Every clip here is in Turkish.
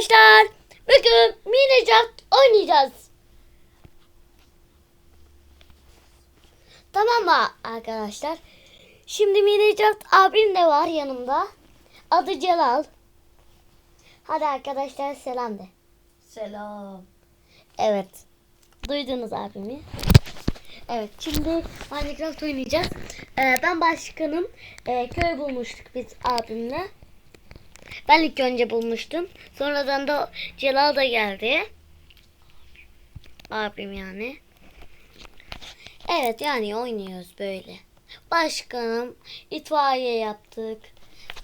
arkadaşlar. Bugün Minecraft oynayacağız. Tamam mı arkadaşlar? Şimdi Minecraft abim de var yanımda. Adı Celal. Hadi arkadaşlar selam de. Selam. Evet. Duydunuz abimi. Evet şimdi Minecraft oynayacağız. Ee, ben başkanım. Ee, köy bulmuştuk biz abimle. Ben ilk önce bulmuştum. Sonradan da Celal da geldi. Abim yani. Evet yani oynuyoruz böyle. Başkanım itfaiye yaptık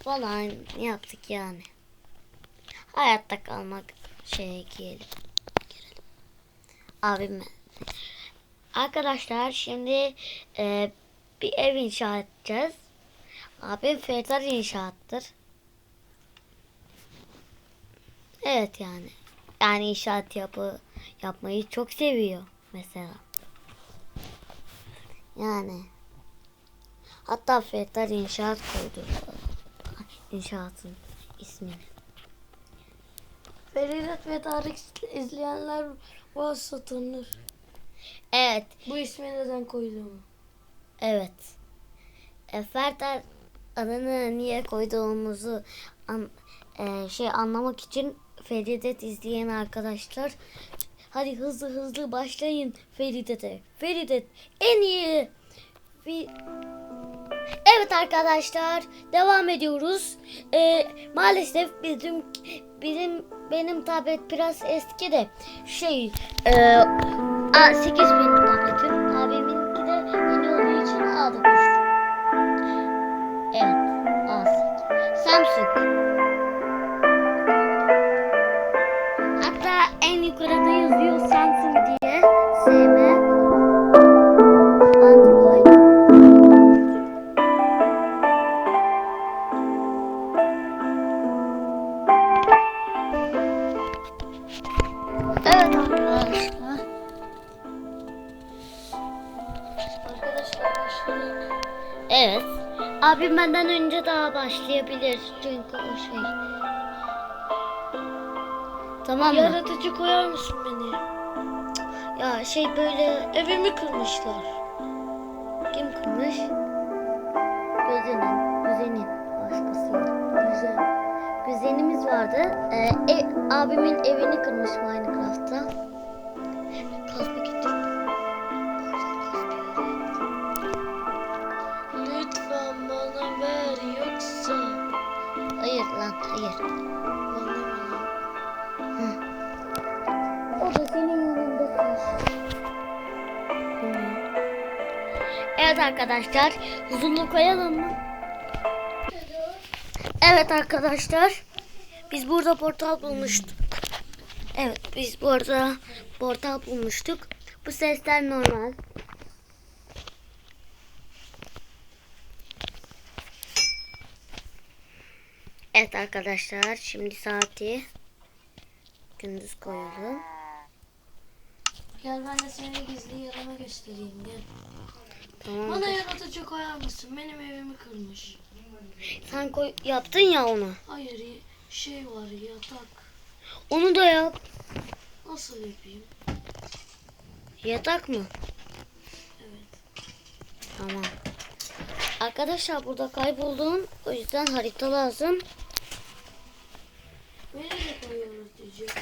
falan yaptık yani. Hayatta kalmak şeye girelim. girelim. Abim Arkadaşlar şimdi e, bir ev inşa edeceğiz. Abim Ferzar inşaattır. Evet yani. Yani inşaat yapı yapmayı çok seviyor mesela. Yani. Hatta Ferzar inşaat koydu. İnşaatın ismini. Feridet ve Tarık izleyenler varsa tanır. Evet. Bu ismi neden koyduğumu. Evet. E, Ferder adını niye koyduğumuzu an, e, şey anlamak için Feridet izleyen arkadaşlar hadi hızlı hızlı başlayın Feridet'e. Feridet en iyi. Evet arkadaşlar devam ediyoruz. E, maalesef bizim bizim benim tablet biraz eski de şey e, A, 8 benim tabletim. Abiminki de yeni olduğu için A9. Evet. A8. Samsung. Yukarıda yazıyor Samsung diye. SM. Android. Evet. Abim benden önce daha başlayabilir. Çünkü o şey. Tamam mı? Yaratıcı koyar mısın beni? Ya şey böyle Evimi kırmışlar. kim kırmış? Gözenin. Güzenin. Başkası yok. Güzel. Güzenimiz vardı. Ee, ev- abimin evini kırmış Minecraft'ta. Evet arkadaşlar. Huzurlu koyalım mı? Evet arkadaşlar. Biz burada portal bulmuştuk. Evet biz burada portal bulmuştuk. Bu sesler normal. Evet arkadaşlar şimdi saati gündüz koyalım. Gel ben de seni gizli yerime göstereyim gel. Tamam. Bana yaratıcı koyar mısın? Benim evimi kırmış. Sen koy yaptın ya onu. Hayır şey var yatak. Onu da yap. Nasıl yapayım? Yatak mı? Evet. Tamam. Arkadaşlar burada kayboldum. O yüzden harita lazım. Nereye koyuyoruz diyeceğim.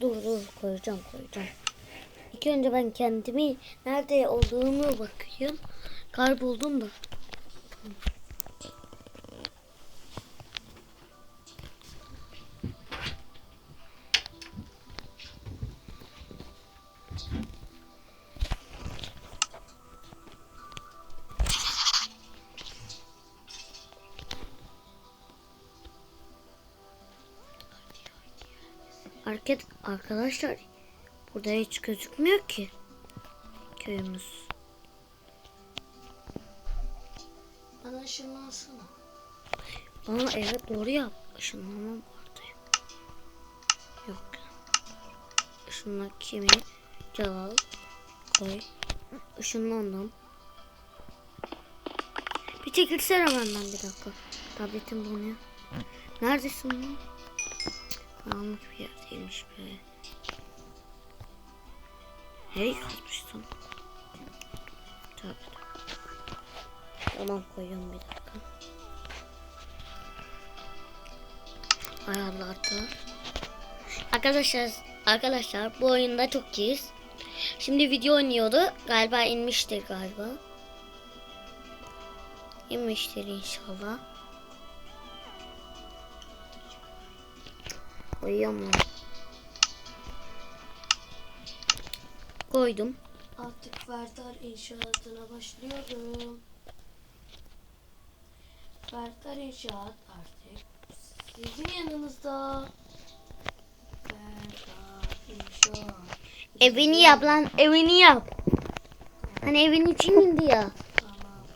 Dur dur koyacağım koyacağım. İlk önce ben kendimi nerede olduğumu bakayım. Kayboldum da. Arkadaşlar burada hiç gözükmüyor ki köyümüz. Bana ışınlansana. Aa evet doğru yap. Işınlanma vardı. Yok. Işınla kimi? Celal. Koy. Işınlandım. Bir çekilsene benden bir dakika. Tabletim bu ne? Neredesin lan? Karanlık bir yerdeymiş be. Nereye kazmıştım? Tabii. Tamam koyuyorum bir dakika. Ayarlarda. Arkadaşlar arkadaşlar bu oyunda çok iyiyiz. Şimdi video oynuyordu. Galiba inmiştir galiba. İnmiştir inşallah. Koyuyorum Koydum. Artık Fertar inşaatına başlıyorum. Fertar inşaat artık sizin yanınızda. Fertar inşaat. Evini yap lan. Evini yap. Hani evin için indi ya. Tamam.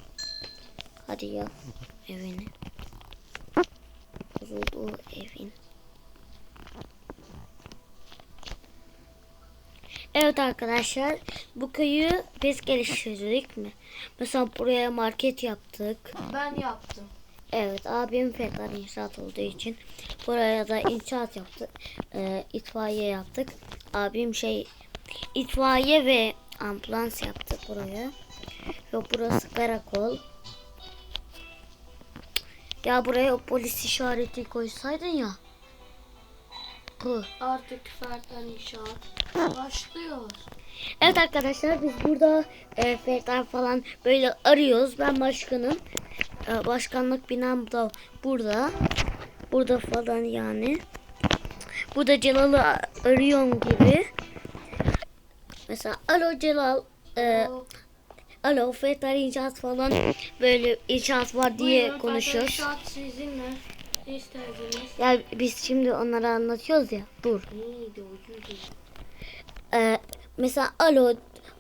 Hadi yap evini. Bozuldu evin. Evet arkadaşlar bu köyü biz geliştirdik mi? Mesela buraya market yaptık. Ben yaptım. Evet abim Fethan inşaat olduğu için buraya da inşaat yaptık. Ee, itfaiye yaptık. Abim şey itfaiye ve ambulans yaptık buraya. Ve burası karakol. Ya buraya o polis işareti koysaydın ya. Bu. Artık Fertar inşaat başlıyor. Evet arkadaşlar biz burada e, Fethan falan böyle arıyoruz. Ben başkanım. E, başkanlık binam da burada. Burada falan yani. Burada Celal'ı arıyorum gibi. Mesela alo Celal. E, alo Fethan inşaat falan böyle inşaat var diye Buyurun, konuşuyoruz. İnşaat sizinle. Ne isterdiniz? Ya biz şimdi onlara anlatıyoruz ya. Dur. Neydi Ee, mesela alo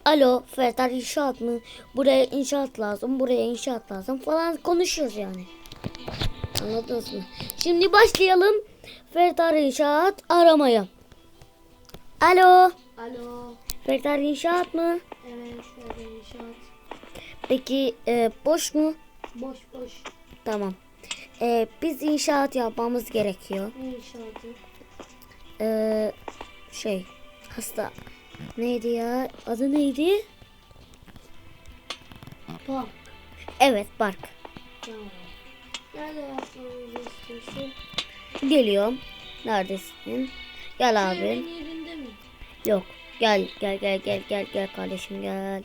alo Fertar inşaat mı? Buraya inşaat lazım, buraya inşaat lazım falan konuşuyoruz yani. Anladınız mı? Şimdi başlayalım Fertar inşaat aramaya. Alo, Alo. Fertar inşaat mı? Evet Fertar inşaat. Peki e, boş mu? Boş boş. Tamam. E, biz inşaat yapmamız gerekiyor. İnşaatı? E, şey hasta neydi ya? Adı neydi? Park. Evet, park. Tamam. Nerede yapmamızı istiyorsun? Geliyorum. Neredesin? Gel abi. yerinde mi? Yok. Gel gel gel gel gel gel kardeşim gel.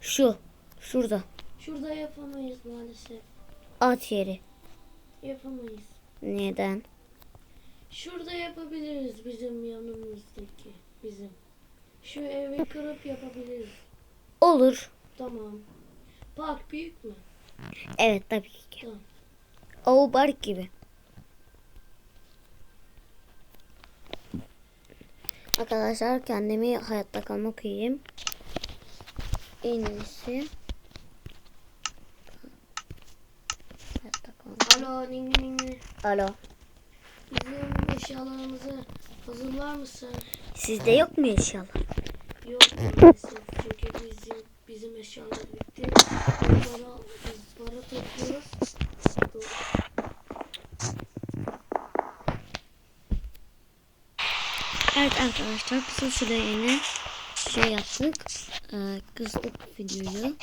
Şu. Şurada. Şurada yapamayız maalesef. At yeri. Yapamayız. Neden? Şurada yapabiliriz bizim yanımızdaki. Bizim. Şu evi kırıp yapabiliriz. Olur. Tamam. Park büyük mü? Evet tabii ki. Tamam. O bark gibi. Arkadaşlar kendimi hayatta kalmak iyiyim. En iyisi. Hayatta kalmak. Alo ninni ninni. Alo. Bizim eşyalarımızı hazırlar mısın? Sizde yok mu inşallah? Yok maalesef. Çünkü bizim bizim eşyalar bitti. Onlara biz para topluyoruz. Evet arkadaşlar kısa süre yine şey yaptık. Ee, kızdık videoyu.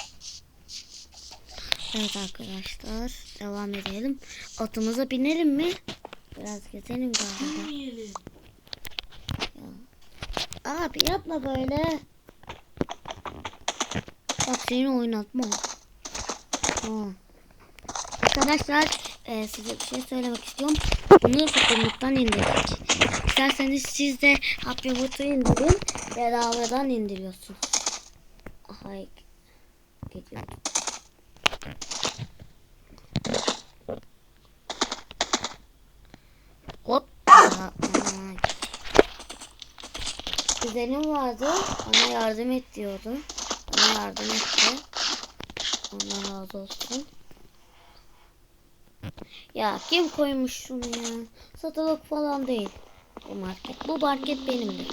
Evet arkadaşlar devam edelim. Atımıza binelim mi? Biraz gezelim galiba. Bilmeyelim. Abi yapma böyle. Bak seni oynatma. Ha. Arkadaşlar e, size bir şey söylemek istiyorum. Bunu satırlıktan indirdik. İsterseniz siz de Happy Boot'u indirin. Bedavadan indiriyorsunuz. Aha gidiyor. Hop. Aa, aa. Kuzenim vardı. Bana yardım et diyordu. Bana yardım etti. Ondan razı olsun. Ya kim koymuş şunu ya? Satılık falan değil. Bu market. Bu market benimdir.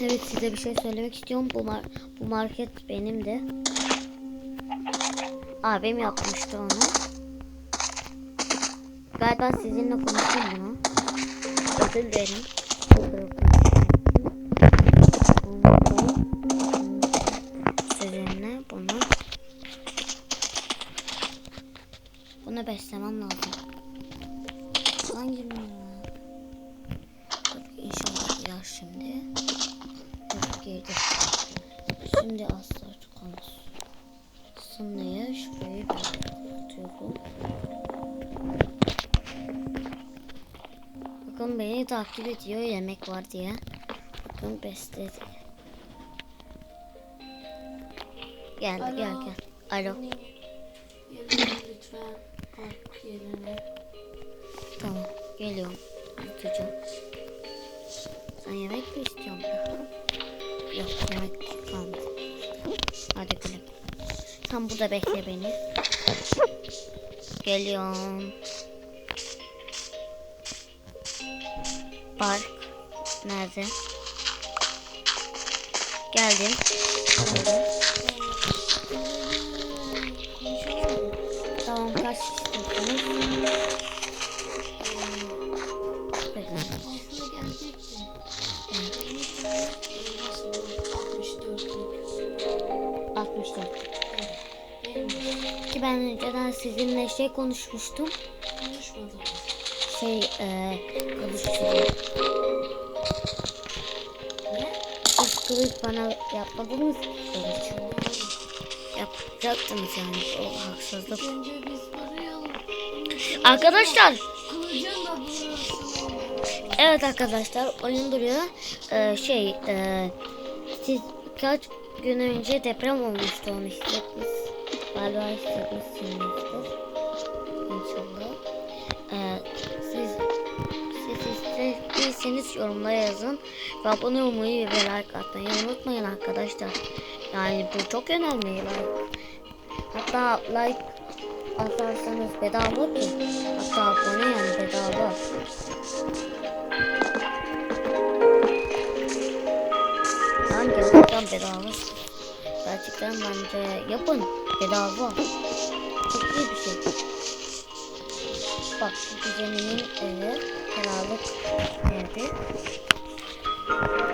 Evet size bir şey söylemek istiyorum. Bu, mar bu market benim de. Abim yapmıştı onu. Galiba sizinle konuştum bunu. Özür dilerim. Sizinle bunu bunu beslemem lazım. Hangi? Dur, İnşallah girer şimdi. Dur, girdi. Şimdi asla çıkamaz. Sınırı şurayı atıyorum. Bakın beni takip ediyor yemek var diye. Bakın besledi. Gel Alo. gel gel. Alo. Lütfen. Park yerine. Tamam geliyorum. Tutacağım. Sen yemek mi istiyorsun? Yok yemek kalmadı. Hadi güle. Tam burada bekle beni. Geliyorum. Park. Nerede? Geldim. Geldim. Ki ben önceden sizinle şey konuşmuştum. konuşmadım. Şey eee kılıççılık. Ne? Kılıç bana yapmadınız kılıç. Yapacaktınız yani o haksızlık. Önce biz. Arkadaşlar evet arkadaşlar oyun duruyor. Eee, şey eee, siz birkaç gün önce deprem olmuştu onu hissettiniz. Galiba hissetmişsinizdir. İnşallah. Eee, siz siz istediyseniz yorumlara yazın. Ve abone olmayı ve like atmayı unutmayın arkadaşlar. Yani bu çok önemli. Like. Hatta like atarsanız bedava ki. Hatta abone yani bedava. Lan gerçekten bedava. Gerçekten bence yapın. Bedava. Çok iyi bir şey. Bak bu kuzeninin evi kiralık evi.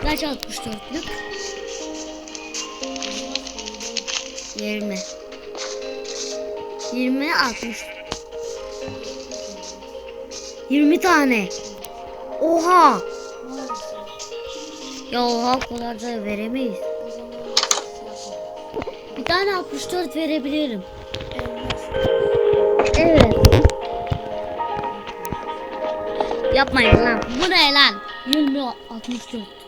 Kaç 64'lük? 20. 20 60. 20 tane. Oha. Ya oha kadar da veremeyiz. Bir tane 64 verebilirim. Evet. Yapmayın lan. Bu ne lan? 20 64.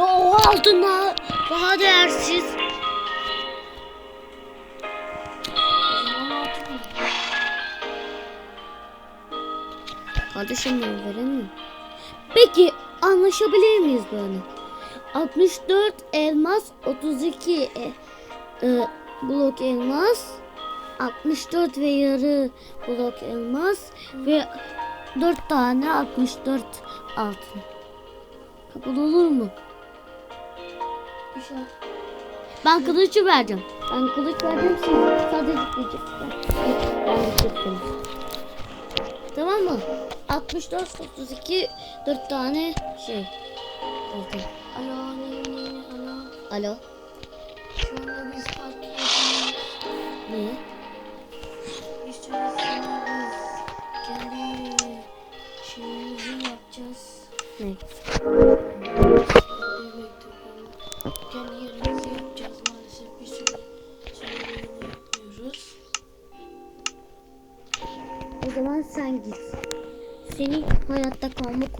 Ya oha altın daha, daha değersiz. O? Kardeşim ben veremiyorum. Peki anlaşabilir miyiz böyle? 64 elmas 32 e, e, blok elmas 64 ve yarı blok elmas ve 4 tane 64 altın. Kabul olur mu? Güzel. Ben kılıcı vereceğim. Ben kılıç vereceğim siz sadece diyecek. Ben bitirdim. Tamam mı? 64, 32, 4 tane şey. Oldu. Alo alo. Alo. Şu anda biz park yapıyoruz. Ne? İstiyorsanız kendi şeyimizi yapacağız. Ne?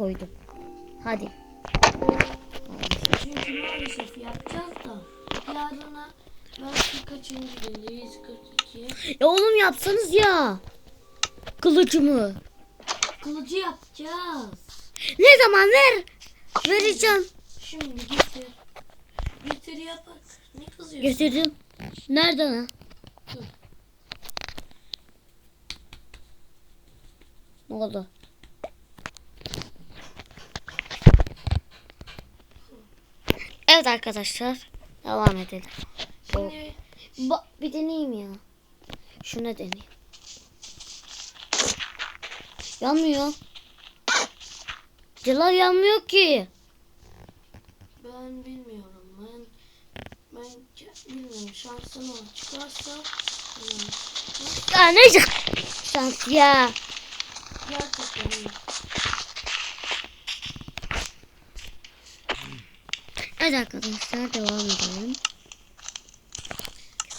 Koydum. Hadi. Çünkü maalesef yapacağız da yarına belki kaçıncı gündeyiz 42. Ya oğlum yapsanız ya. Kılıcımı. Kılıcı yapacağız. Ne zaman ver? Vereceğim. Şimdi getir. Getir yapak. Ne kızıyorsun? Getirdim. Nereden ha? Ne oldu? Evet arkadaşlar. Devam edelim. Şimdi Ba bir deneyeyim ya. Şuna deneyeyim. Yanmıyor. Celal yanmıyor ki. ben bilmiyorum. Ben ben bilmiyorum. Şansın o çıkarsa bilmiyorum. Ya ne şans ya. Gerçekten Evet arkadaşlar devam edelim.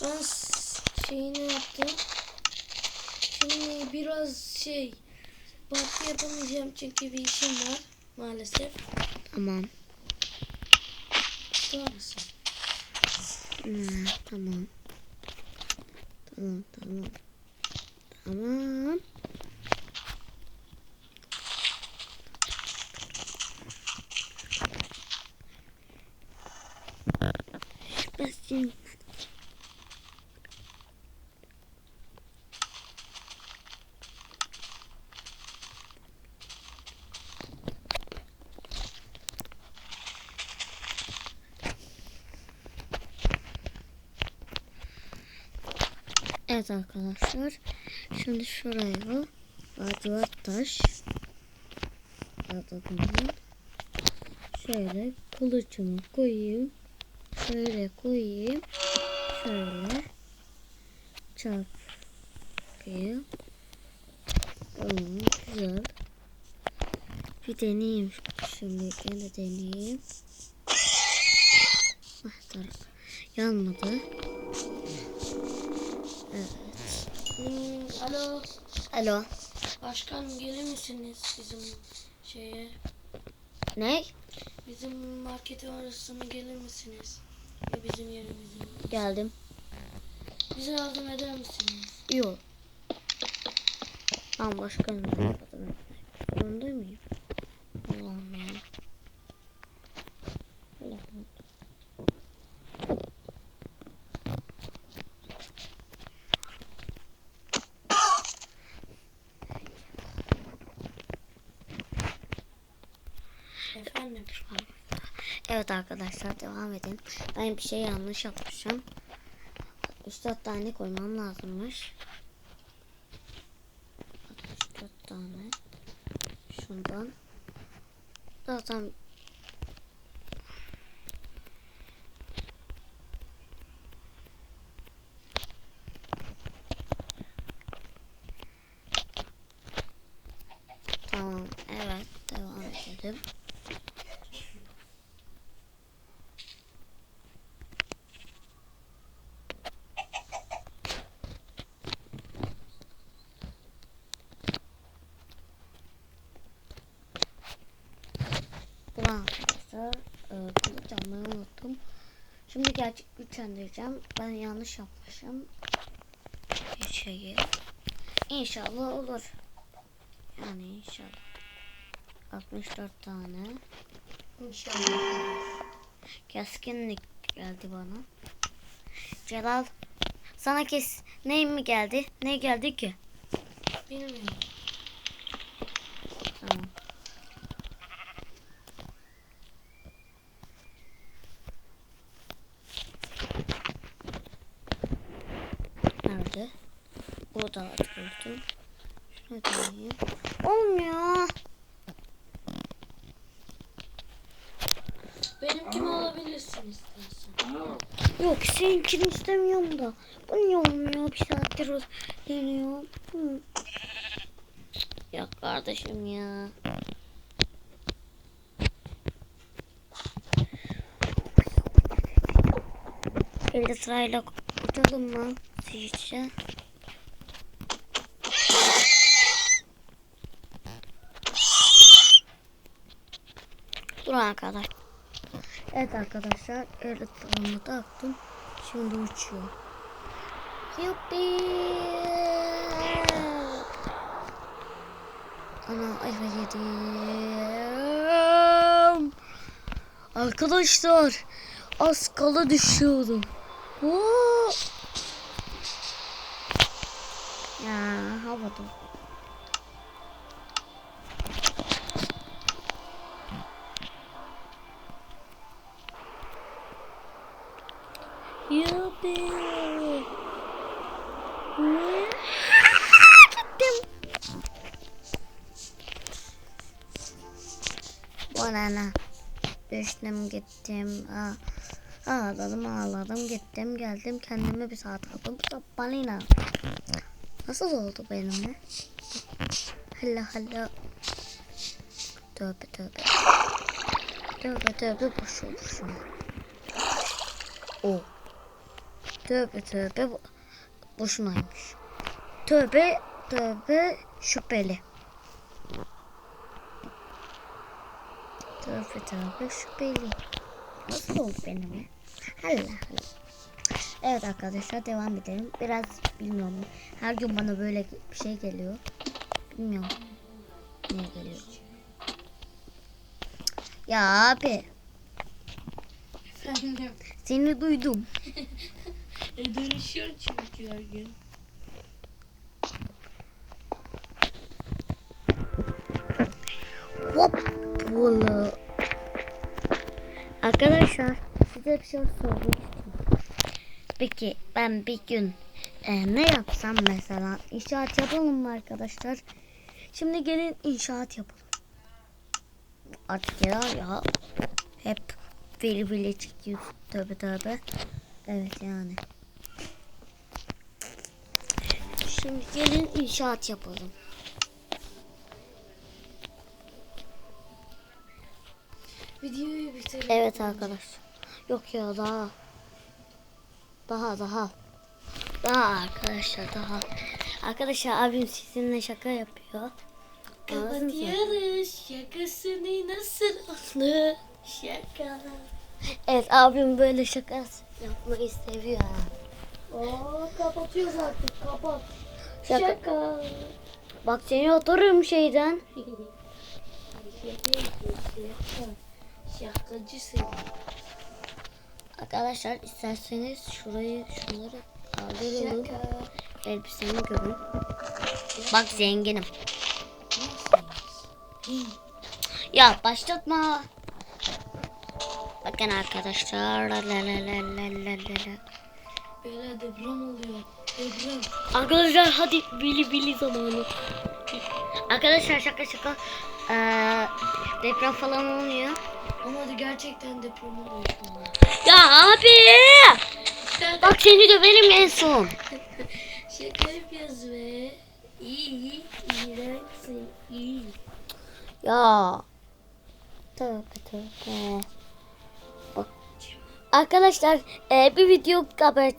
Ben s- şeyini yaptım. Şimdi biraz şey parti yapamayacağım çünkü bir işim var maalesef. Tamam. Mısın? Hmm, tamam. Tamam tamam. Tamam. Evet arkadaşlar. Şimdi şuraya lacivert taş. Adamın şöyle kılıcımı koyayım. Şöyle koyayım. Şöyle çarpayım. Tamam güzel. Bir deneyeyim şimdi yine deneyeyim. Ah yanmadı. Hmm, alo Alo. başkan gelir misiniz bizim şeye Ne? bizim marketin arasına gelir misiniz? Ya bizim yerimize. Geldim. Bize yardım eder misiniz? Yok. Ben başkanım. Zorunda mıyım? Efendim. Evet arkadaşlar devam edin. Ben bir şey yanlış yapmışım. 3-4 tane koymam lazımmış. 4 tane. Şundan. Zaten Tamam. Evet. Devam edelim. Ulan arkadaşlar e, kılıç almayı unuttum. Şimdi gerçek güçlendireceğim. Ben yanlış yapmışım. Bir şeyi. İnşallah olur. Yani inşallah. 64 tane. İnşallah. Keskinlik geldi bana. Celal sana kes ne mi geldi? Ne geldi ki? Bilmiyorum. Tamam. Nerede? O da gördüm. Şunu deneyeyim. Olmuyor. Benimkini alabilirsin istersen. Yok seninkini istemiyorum da. Bu niye olmuyor? Bir saattir deniyorum. Hı. Ya kardeşim ya. Elde sırayla uçalım mı? Sizce? Dur arkadaş. Evet arkadaşlar elde sırayla taktım. Şimdi uçuyor. Yuppi. Ana ayva yedim. Arkadaşlar az kala düşüyordum. Oo. Ya havada. Yubi. Gittim. Banana. Düştüm gittim. Aa. Ağladım ağladım gittim geldim kendime bir saat aldım. Bu balina. Nasıl oldu benimle? Hala hala. Tövbe tövbe. Tövbe tövbe boşu boşuna. Oh. Tövbe tövbe boşunaymış. Tövbe tövbe şüpheli. Tövbe tövbe şüpheli. Nasıl oldu benimle? Allah Allah. Evet arkadaşlar devam edelim. Biraz bilmiyorum. Her gün bana böyle bir şey geliyor. Bilmiyorum. Niye geliyor? Ya abi Efendim. seni duydum. E dönüşüyor çünkü her gün. Hop bunu. Arkadaşlar size bir şey sormak istiyorum. Peki ben bir gün e, ne yapsam mesela inşaat yapalım mı arkadaşlar? Şimdi gelin inşaat yapalım. Artık ya ya hep veli veli çekiyoruz. Tövbe tövbe. Evet yani. Şimdi gelin inşaat yapalım. Videoyu bitirelim. Evet arkadaşlar. Yok ya daha. Daha daha. Daha arkadaşlar daha. Arkadaşlar abim sizinle şaka yapıyor. Kapatıyoruz. Şakasını nasıl oldu? Şaka. Evet abim böyle şaka yapmayı seviyor. Aa kapatıyoruz artık. Kapat. Şaka. Şaka. Bak seni otururum şeyden. Şaka yapıyorsun, şaka. Şakacı seni. Arkadaşlar isterseniz şurayı şunları kaldıralım. Şaka. Elbisemi görün. Bak zenginim. Ya başlatma. Bakın arkadaşlar. La la la la la la la. Böyle deprem oluyor. Arkadaşlar hadi bili bili zamanı. Arkadaşlar şaka şaka. Ee, deprem falan olmuyor. Ama hadi gerçekten deprem oluyor. Ya abi. Bak seni döverim en son. Şaka yapıyoruz be. İyi iyi. İğrençsin. İyi. Ya. Tövbe tövbe. Bak. Arkadaşlar e, bir video haber.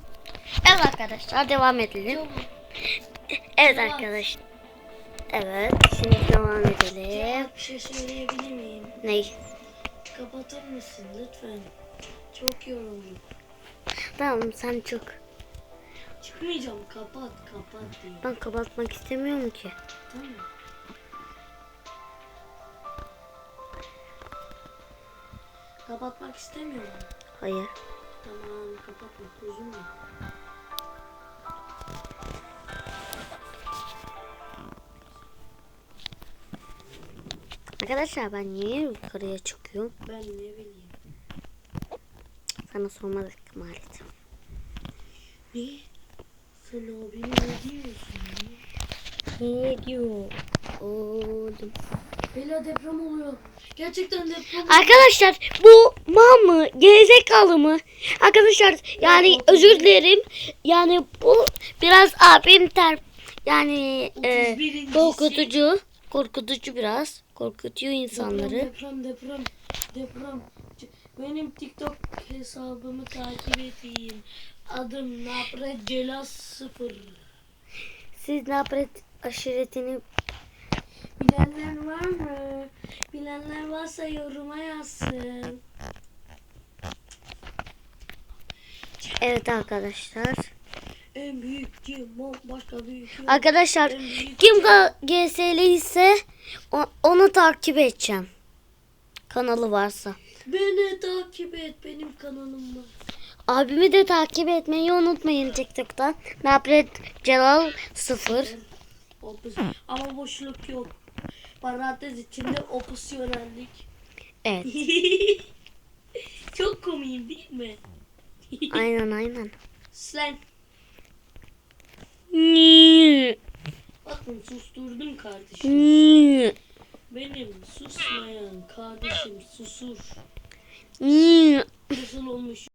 Evet arkadaşlar devam edelim. Evet arkadaşlar. Evet şimdi devam edelim. Bir şey söyleyebilir miyim? Ney? Kapatır mısın lütfen? Çok yoruldum. Tamam sen çok. Çıkmayacağım. Kapat kapat diyor. Ben kapatmak istemiyorum ki. Tamam. Kapatmak istemiyorum. Hayır. Tamam kapatma kuzum. Arkadaşlar ben niye yukarıya çıkıyorum? Ben ne bileyim. Sana sormadık maalesef. Ne? Sen abine ne diyorsun? Ne diyor? Oğlum. Bela deprem oluyor. Gerçekten deprem. Arkadaşlar bu mal mı? Gerizekalı mı? Arkadaşlar yani özür dilerim. Yani bu biraz abim ter yani e, 31. korkutucu. Korkutucu biraz. Korkutuyor Deprem, insanları. deprem, deprem, deprem. C- Benim TikTok hesabımı takip edin. Adım Napre Celas 0. Siz Napret aşiretini Bilenler var mı? Bilenler varsa yoruma yazsın. Evet arkadaşlar. En büyük kim? O Başka büyük kim? Arkadaşlar En büyük kim GSL ise onu takip edeceğim. Kanalı varsa. Beni takip et. Benim kanalım var. Abimi de takip etmeyi unutmayın TikTok'tan. Napret Celal 0. Opus. Ama boşluk yok. Parantez içinde opsiyonellik. Evet. Çok komiyim değil mi? Aynen aynen. Slang. Bakın susturdum kardeşim. Benim susmayan kardeşim susur. Nasıl olmuş